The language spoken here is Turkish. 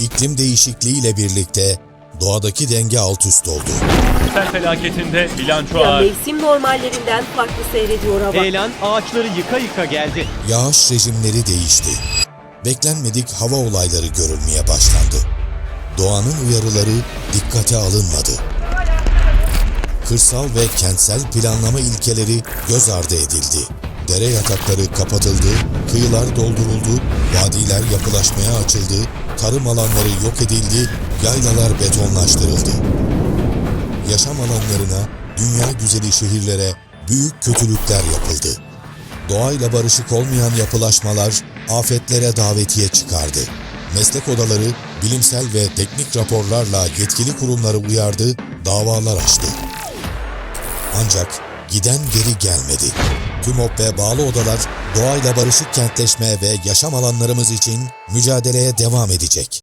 iklim değişikliğiyle birlikte doğadaki denge alt üst oldu. Sel felaketinde bilanço ağır. mevsim normallerinden farklı seyrediyor hava. Heyelan ağaçları yıka yıka geldi. Yağış rejimleri değişti. Beklenmedik hava olayları görülmeye başlandı. Doğanın uyarıları dikkate alınmadı. Kırsal ve kentsel planlama ilkeleri göz ardı edildi. Dere yatakları kapatıldı, kıyılar dolduruldu, vadiler yapılaşmaya açıldı, tarım alanları yok edildi, yaylalar betonlaştırıldı. Yaşam alanlarına, dünya güzeli şehirlere büyük kötülükler yapıldı. Doğayla barışık olmayan yapılaşmalar afetlere davetiye çıkardı. Meslek odaları bilimsel ve teknik raporlarla yetkili kurumları uyardı, davalar açtı. Ancak giden geri gelmedi. TÜMOP ve bağlı odalar doğayla barışık kentleşme ve yaşam alanlarımız için mücadeleye devam edecek.